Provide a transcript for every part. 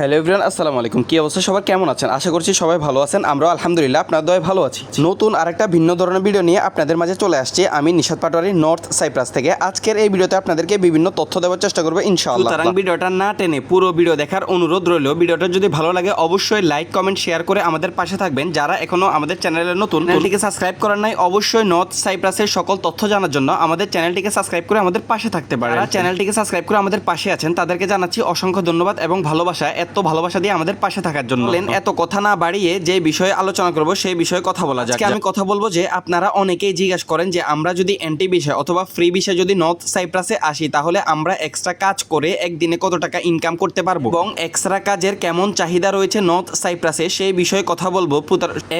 Hello everyone আসসালামু আলাইকুম। কি অবস্থা? সবাই কেমন আছেন? আশা করছি সবাই ভালো আছেন। আমরা আলহামদুলিল্লাহ আপনার দয় ভালো আছি। নতুন আরেকটা ভিন্ন ধরনের ভিডিও নিয়ে আপনাদের মাঝে চলে আসছি। আমি নিশাদ পাটোয়ারি নর্থ সাইপ্রাস থেকে। আজকের এই ভিডিওতে আপনাদেরকে বিভিন্ন তথ্য দেওয়ার চেষ্টা করব ইনশাআল্লাহ। সুতরাং ভিডিওটা না টেনে পুরো ভিডিও দেখার অনুরোধ রইল। ভিডিওটা যদি ভালো লাগে অবশ্যই লাইক কমেন্ট শেয়ার করে আমাদের পাশে থাকবেন। যারা এখনও আমাদের চ্যানেলে নতুন চ্যানেলটিকে সাবস্ক্রাইব করার নাই অবশ্যই নর্থ সাইপ্রাসের সকল তথ্য জানার জন্য আমাদের চ্যানেলটিকে সাবস্ক্রাইব করে আমাদের পাশে থাকতে পারেন। যারা চ্যানেলটিকে সাবস্ক্রাইব করে আমাদের পাশে আছেন তাদেরকে জানাচ্ছি অসংখ্য ধন্যবাদ এবং ভালোবাসা। এত ভালোবাসা দিয়ে আমাদের পাশে থাকার জন্য। বলেন, এত কথা না বাড়িয়ে যে বিষয়ে আলোচনা করব সেই বিষয়ে কথা বলা যাক। আমি কথা বলব যে আপনারা অনেকেই জিজ্ঞাসা করেন যে আমরা যদি এন্টি বিষয় অথবা ফ্রি বিষয় যদি নর্থ সাইপ্রাসে আসি তাহলে আমরা এক্সট্রা কাজ করে একদিনে কত টাকা ইনকাম করতে পারব? এবং এক্সট্রা কাজের কেমন চাহিদা রয়েছে নর্থ সাইপ্রাসে সেই বিষয়ে কথা বলব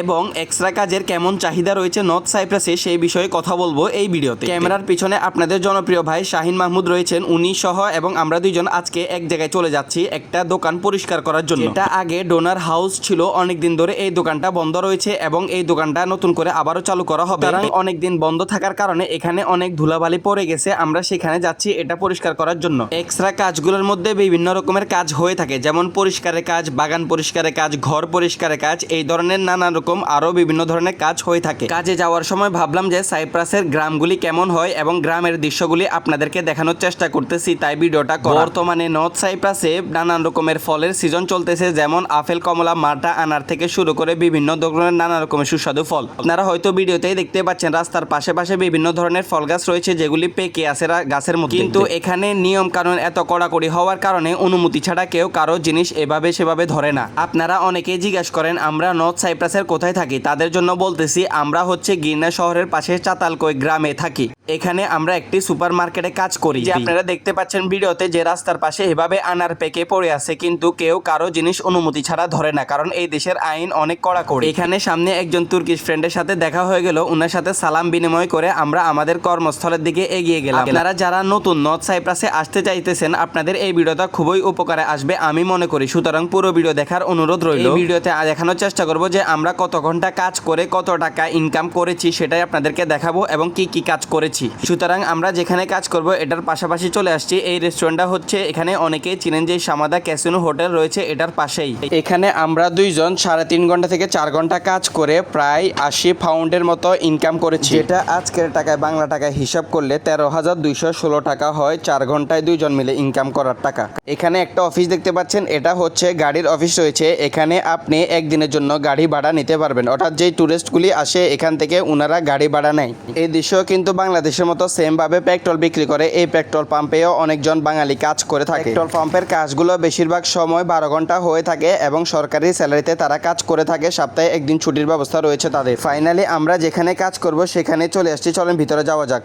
এবং এক্সট্রা কাজের কেমন চাহিদা রয়েছে নর্থ সাইপ্রাসে সেই বিষয়ে কথা বলব এই ভিডিওতে। ক্যামেরার পিছনে আপনাদের জনপ্রিয় ভাই শাহিন মাহমুদ রয়েছেন উনি সহ এবং আমরা দুইজন আজকে এক জায়গায় চলে যাচ্ছি একটা দোকান পরিষ্কার করার জন্য। এটা আগে ডোনার হাউস ছিল অনেকদিন ধরে এই দোকানটা বন্ধ রয়েছে এবং এই দোকানটা নতুন করে আবারও চালু করা হবে। কারণ অনেকদিন বন্ধ থাকার কারণে এখানে অনেক ধুলাবালি পড়ে গেছে আমরা সেখানে যাচ্ছি এটা পরিষ্কার করার জন্য। এক্সট্রা কাজগুলোর মধ্যে বিভিন্ন রকমের কাজ হয়ে থাকে যেমন পরিষ্কারের কাজ বাগান পরিষ্কারের কাজ ঘর পরিষ্কারের কাজ এই ধরনের নানা রকম আরও বিভিন্ন ধরনের কাজ হয়ে থাকে। কাজে যাওয়ার সময় ভাবলাম যে সাইপ্রাসের গ্রামগুলি কেমন হয় এবং গ্রামের দৃশ্যগুলি আপনাদেরকে দেখানোর চেষ্টা করতেছি তাই ভিডিওটা বর্তমানে নর্থ সাইপ্রাসে নানান রকমের ফলের সিজন চলতেছে যেমন আপেল কমলা মাটা আনার থেকে শুরু করে বিভিন্ন ধরনের নানা রকমের সুস্বাদু ফল। আপনারা হয়তো ভিডিওতেই দেখতে পাচ্ছেন রাস্তার পাশে পাশে বিভিন্ন ধরনের ফল গাছ রয়েছে যেগুলি পেকে আছে গাছের মধ্যে। কিন্তু এখানে নিয়ম কানুন এত কড়াকড়ি হওয়ার কারণে অনুমতি ছাড়া কেউ কারও জিনিস এভাবে সেভাবে ধরে না। আপনারা অনেকেই জিজ্ঞাসা করেন আমরা নর্থ সাইপ্রাসের কোথায় থাকি? তাদের জন্য বলতেছি আমরা হচ্ছে গির্না শহরের পাশে চাতালকই গ্রামে থাকি। এখানে আমরা একটি সুপার মার্কেটে কাজ করি যে আপনারা দেখতে পাচ্ছেন ভিডিওতে যে রাস্তার পাশে এভাবে আনার পেকে পড়ে আছে কিন্তু কেউ কারও জিনিস অনুমতি ছাড়া ধরে না কারণ এই দেশের আইন অনেক কড়াকড়ি। এখানে সামনে একজন তুর্কিশ ফ্রেন্ডের সাথে দেখা হয়ে গেল ওনার সাথে সালাম বিনিময় করে আমরা আমাদের কর্মস্থলের দিকে এগিয়ে গেলাম। আপনারা যারা নতুন নর্থ সাইপ্রাসে আসতে চাইতেছেন আপনাদের এই ভিডিওটা খুবই উপকারে আসবে আমি মনে করি। সুতরাং পুরো ভিডিও দেখার অনুরোধ রইল। এই ভিডিওতে দেখানোর চেষ্টা করব যে আমরা কত ঘণ্টা কাজ করে কত টাকা ইনকাম করেছি সেটাই আপনাদেরকে দেখাবো এবং কি কি কাজ করেছি। সুতরাং আমরা যেখানে কাজ করব, এটার পাশাপাশি চলে আসছি। এই রেস্টুরেন্টটা হচ্ছে এখানে অনেকেই চিনেন যে সামাদা ক্যাসিনো হোটেল রয়েছে এটার পাশেই। এখানে আমরা দুইজন সাড়ে তিন ঘণ্টা থেকে চার ঘণ্টা কাজ করে প্রায় আশি পাউন্ডের মতো ইনকাম করেছি। এটা আজকের টাকায়, বাংলা টাকায় হিসাব করলে তেরো হাজার দুইশো ষোলো টাকা হয়। চার ঘন্টায় দুইজন মিলে ইনকাম করার টাকা। এখানে একটা অফিস দেখতে পাচ্ছেন, এটা হচ্ছে গাড়ির অফিস রয়েছে। এখানে আপনি একদিনের জন্য গাড়ি ভাড়া নিতে পারবেন। অর্থাৎ যেই টুরিস্টগুলি আসে, এখান থেকে ওনারা গাড়ি ভাড়া নেয়। এই দৃশ্য কিন্তু বাংলাদেশের মতো সেম ভাবে পেট্রোল বিক্রি করে এই পেট্রোল পাম্পেও অনেকজন বাঙালি কাজ করে থাকে। পেট্রোল পাম্পের কাজগুলো বেশিরভাগ সময় বারো ঘণ্টা হয়ে থাকে এবং সরকারি স্যালারিতে তারা কাজ করে থাকে সপ্তাহে একদিন ছুটির ব্যবস্থা রয়েছে তাদের। ফাইনালি আমরা যেখানে কাজ করব সেখানে চলে আসছি চলেন ভিতরে যাওয়া যাক।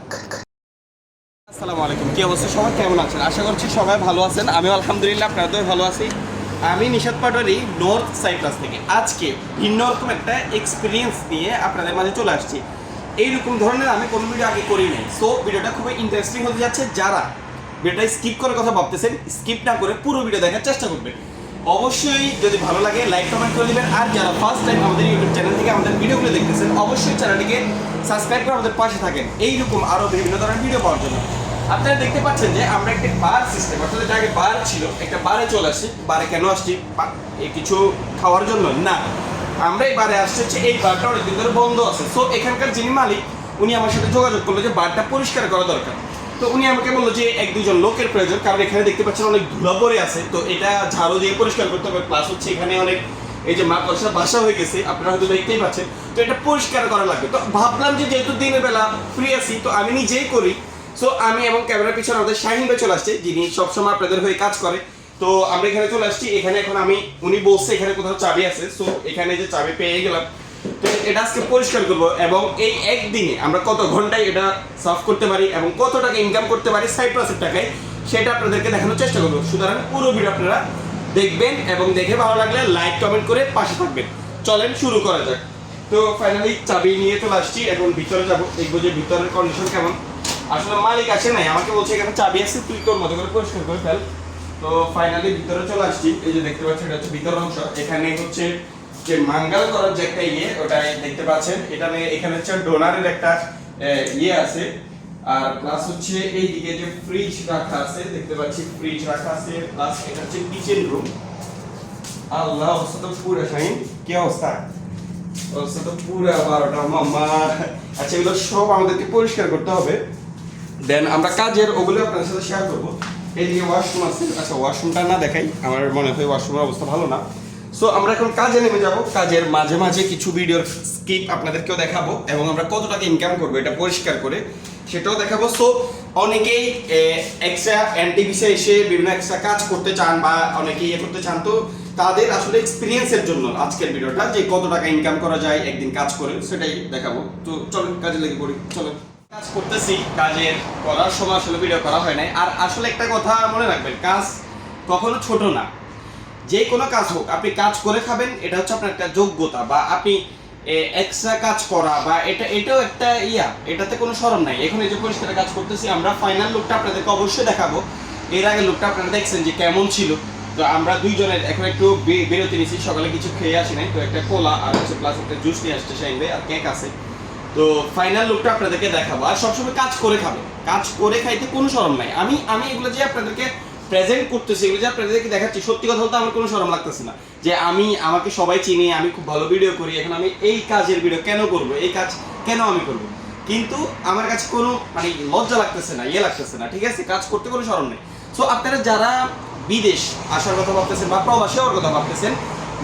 আসসালামু আলাইকুম কি অবস্থা সবাই কেমন আছেন? আশা করছি সবাই ভালো আছেন। আমি আলহামদুলিল্লাহ আপনাদের ভালো আছি। আমি নিশাদ পাটোয়ারি নর্থ সাইপ্রাস থেকে। আজকে ভিন্ন রকম একটা এক্সপিরিয়েন্স নিয়ে আপনাদের মাঝে চলে আসছি। এইরকম ধরনের আমি কোনো ভিডিও আগে করি নাই। সো ভিডিওটা খুবই ইন্টারেস্টিং হতে যাচ্ছে। যারা ভিডিওটা স্কিপ করার কথা ভাবতেছেন স্কিপ না করে পুরো ভিডিও দেখার চেষ্টা করবেন। অবশ্যই যদি ভালো লাগে লাইক কমেন্ট করে দিবেন। আর যারা ফার্স্ট টাইম আমাদের ইউটিউব চ্যানেল থেকে আমাদের ভিডিওগুলো দেখতেছেন, অবশ্যই চ্যানেলটিকে সাবস্ক্রাইব করে আমাদের পাশে থাকেন। এইরকম আরও বিভিন্ন ধরনের ভিডিও পাওয়ার জন্য। আপনারা দেখতে পাচ্ছেন যে আমরা একটা বার সিস্টেম অর্থাৎ এটা আগে বার ছিল, একটা বারে চলে আসছি। বারে কেন আসছি? কিছু খাওয়ার জন্য? না। আমরা এই বারে আসতে হচ্ছে এই বারটা অনেকদিন ধরে বন্ধ আছে। সো এখানকার যিনি মালিক, উনি আমার সাথে যোগাযোগ করল যে বারটা পরিষ্কার করা দরকার। তো উনি আমাকে বলল যে এক দুজন লোকের প্রয়োজন, কারণ এখানে দেখতে পাচ্ছেন অনেক ধুলা পড়ে আছে। তো এটা ঝাড়ু দিয়ে পরিষ্কার করতে হবে প্লাস হচ্ছে এখানে অনেক এই যে মা মাকড়সা বাসা হয়ে গেছে, আপনারা হয়তো দেখতেই পাচ্ছেন। তো এটা পরিষ্কার করা লাগবে। তো ভাবলাম যে যেহেতু দিনের বেলা ফ্রি আছি, তো আমি নিজেই করি। সো আমি এবং ক্যামেরার পিছনে আমাদের শাহিন ভাই চলে আসছে, যিনি সবসময় আপনাদের হয়ে কাজ করে। তো আমরা এখানে চলে আসছি। এখানে এখন আমি, উনি বলছে এখানে কোথাও চাবি আছে। সো এখানে যে চাবি পেয়ে গেলাম, তো এটা আজকে পরিষ্কার করব এবং এই একদিনে আমরা কত ঘন্টায় এটা সাফ করতে পারি এবং কত টাকা ইনকাম করতে পারি সাইপ্রাসের টাকায়, সেটা আপনাদেরকে দেখানোর চেষ্টা করব। সুতরাং পুরো ভিডিও আপনারা দেখবেন এবং দেখে ভালো লাগলে লাইক কমেন্ট করে পাশে থাকবেন। চলেন শুরু করা যাক। তো ফাইনালি চাবি নিয়ে চলে আসছি এখন ভিতরে যাব। দেখব যে ভিতরের কন্ডিশন কেমন। আসলে মালিক আসে নাই, আমাকে বলছে এখানে চাবি আছে, তুই তোর মতো করে পরিষ্কার করে ফেল। তো ফাইনালি ভিতরে চলে আসছি। এই যে দেখতে পাচ্ছেন, এটা হচ্ছে ভিতর অংশ। এখানে হচ্ছে যে মাঙ্গাল করার যে একটা ইয়ে ওটাই দেখতে পাচ্ছেন। এখানে এখানে হচ্ছে ডোনারের একটা ইয়ে আছে। আর প্লাস হচ্ছে এই দিকে যে ফ্রিজ রাখা আছে, দেখতে পাচ্ছি ফ্রিজ রাখা আছে। প্লাস এটা হচ্ছে কিচেন রুম আল্লাহ, অবস্থা তো পুরো শাহিন। কি অবস্থা? অবস্থা তো পুরো বারোটা। মাম্মা। আচ্ছা এগুলো সব আমাদেরকে পরিষ্কার করতে হবে। দেন আমরা কাজের ওগুলো আপনাদের সাথে শেয়ার করব। এইদিকে ওয়াশরুম আছে আচ্ছা ওয়াশরুমটা না দেখাই, আমার মনে হয় ওয়াশরুমের অবস্থা ভালো না। সো আমরা এখন কাজে নেমে যাব। কাজের মাঝে মাঝে কিছু ভিডিওর স্কিপ আপনাদেরকেও দেখাবো এবং আমরা কত টাকা ইনকাম করব এটা পরিষ্কার করে সেটাও দেখাবো। সো অনেকেই এক্সট্রা এনটিভিসে এসে বিভিন্ন এক্সট্রা কাজ করতে চান বা অনেকেই ইয়ে করতে চান, তো তাদের আসলে এক্সপিরিয়েন্সের জন্য আজকের ভিডিওটা যে কত টাকা ইনকাম করা যায়, একদিন কাজ করে সেটাই দেখাবো। তো চলো কাজে লেগে পড়ি চলো কাজ করতেছি, কাজের করার সময় আসলে ভিডিও করা হয় নাই। আর আসলে একটা কথা মনে রাখবেন, কাজ কখনো ছোট না। যে কোনো কাজ হোক, আপনি কাজ করে খাবেন, এটা হচ্ছে আপনার একটা যোগ্যতা বা আপনি এক্সট্রা কাজ করা বা এটা, এটাও একটা ইয়া, এটাতে কোনো শরম নাই। এখন এই যে পরিষ্কার কাজ করতেছি, আমরা ফাইনাল লুকটা আপনাদেরকে অবশ্যই দেখাবো। এর আগে লুকটা আপনারা দেখছেন যে কেমন ছিল। তো আমরা দুইজনের এখন একটু বেরোতে নিয়েছি সকালে কিছু খেয়ে আসি নাই। তো একটা কোলা আর হচ্ছে প্লাস একটা জুস নিয়ে আসছে ভাই আর কেক আছে। তো ফাইনাল লুকটা আপনাদেরকে দেখাবো। আর সবসময় কাজ করে খাবে। কাজ করে খাইতে কোনো শরম নাই। আমি আমি এগুলো যে আপনাদেরকে প্রেজেন্ট করতেছি, এগুলো যে আপনাদেরকে দেখাচ্ছি, সত্যি কথা বলতে আমার কোনো শরম লাগতেছে না। যে আমি, আমাকে সবাই চিনি, আমি খুব ভালো ভিডিও করি, এখন আমি এই কাজের ভিডিও কেন করব? এই কাজ কেন আমি করব? কিন্তু আমার কাছে কোনো মানে লজ্জা লাগতেছে না ইয়ে লাগতেছে না, ঠিক আছে? কাজ করতে কোনো শরম নেই। সো আপনারা যারা বিদেশ আসার কথা ভাবতেছেন বা প্রবাসী হওয়ার কথা ভাবতেছেন,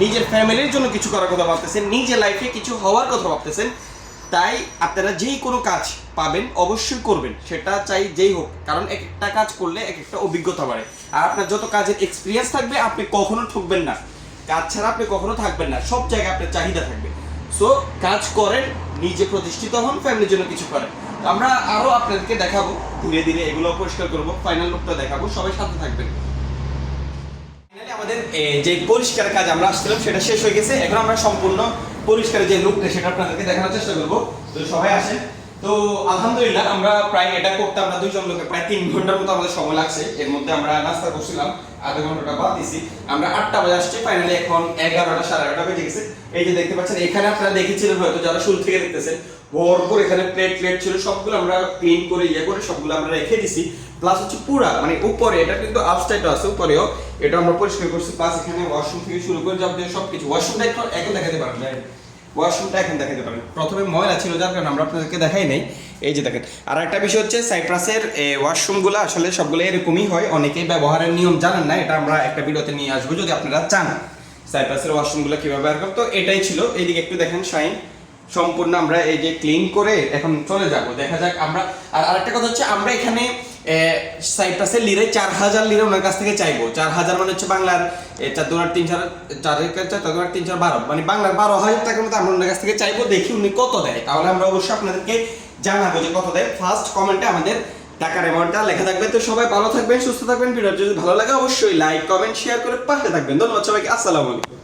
নিজের ফ্যামিলির জন্য কিছু করার কথা ভাবতেছেন, নিজের লাইফে কিছু হওয়ার কথা ভাবতেছেন তাই আপনারা যেই কোনো কাজ পাবেন অবশ্যই করবেন। সেটা চাই যেই হোক, কারণ এক একটা কাজ করলে এক একটা অভিজ্ঞতা বাড়ে। আর আপনার যত কাজের এক্সপিরিয়েন্স থাকবে, আপনি কখনো ঠকবেন না। কাজ ছাড়া আপনি কখনো থাকবেন না, সব জায়গায় আপনার চাহিদা থাকবে। সো কাজ করেন, নিজে প্রতিষ্ঠিত হন ফ্যামিলির জন্য কিছু করেন। আমরা আরও আপনাদেরকে দেখাবো, ধীরে ধীরে এগুলো পরিষ্কার করব ফাইনাল লুকটা দেখাবো, সবাই সাথে থাকবেন। আমাদের যে পরিষ্কার কাজ আমরা আসছিলাম, সেটা শেষ হয়ে গেছে। এখন আমরা সম্পূর্ণ পরিষ্কারের যে লুকটা সেটা আপনাদেরকে দেখানোর চেষ্টা করব। তো সবাই আসেন। তো আলহামদুলিল্লাহ আমরা প্রায় এটা করতে আমরা দুইজন লোকে প্রায় তিন ঘণ্টার মতো আমাদের সময় লাগছে। এর মধ্যে আমরা নাস্তা করছিলাম, আধা ঘন্টাটা বাদ দিছি। আমরা আটটা বাজে আসছি ফাইনালি এখন এগারোটা, সাড়ে এগারোটা বেজে গেছে। এই যে দেখতে পাচ্ছেন, এখানে আপনারা দেখেছিলেন হয়তো যারা শুরু থেকে দেখতেছেন ভরপুর এখানে প্লেট প্লেট ছিল, সবগুলো আমরা ক্লিন করে ইয়ে করে সবগুলো আমরা রেখে দিছি। প্লাস হচ্ছে পুরা মানে উপরে, এটা কিন্তু আপস্টাইট আছে, উপরেও। এটা আমরা পরিষ্কার করছি প্লাস এখানে ওয়াশরুম থেকে শুরু করে যাবতীয় সবকিছু ওয়াশরুমটা একটু এখন দেখাতে পারেন ওয়াশরুমটা এখন দেখাতে পারেন। প্রথমে ময়লা ছিল, যার কারণে আমরা আপনাদেরকে দেখাই নাই। এই যে দেখেন আর একটা বিষয় হচ্ছে সাইপ্রাসের ওয়াশরুমগুলো আসলে সবগুলো এরকমই হয়, অনেকেই ব্যবহারের নিয়ম জানেন না, এটা আমরা একটা ভিডিওতে নিয়ে আসব, যদি আপনারা চান। সাইপ্রাসের ওয়াশরুমগুলো কীভাবে ব্যবহার করতো এটাই ছিল। এইদিকে একটু দেখেন, শাইন, সম্পূর্ণ আমরা এই যে ক্লিন করে এখন চলে যাব। দেখা যাক আমরা, আর আরেকটা কথা হচ্ছে, আমরা এখানে সাইপ্রাসের লিরে চার হাজার লিরে ওনার কাছ থেকে চাইব। চার হাজার মানে হচ্ছে বাংলার চার দুনার তিন চার চার চার দুনার তিন চার বারো। মানে বাংলার বারো হাজার টাকার মতো আমরা ওনার কাছ থেকে চাইব, দেখি উনি কত দেয়। তাহলে আমরা অবশ্যই আপনাদেরকে জানাব যে কত দেয়। ফার্স্ট কমেন্টে আমাদের টাকার অ্যামাউন্টটা লেখা থাকবে। তো সবাই ভালো থাকবেন, সুস্থ থাকবেন। ভিডিও যদি ভালো লাগে, অবশ্যই লাইক কমেন্ট শেয়ার করে পাশে থাকবেন। ধন্যবাদ সবাইকে। আসসালামু আলাইকুম।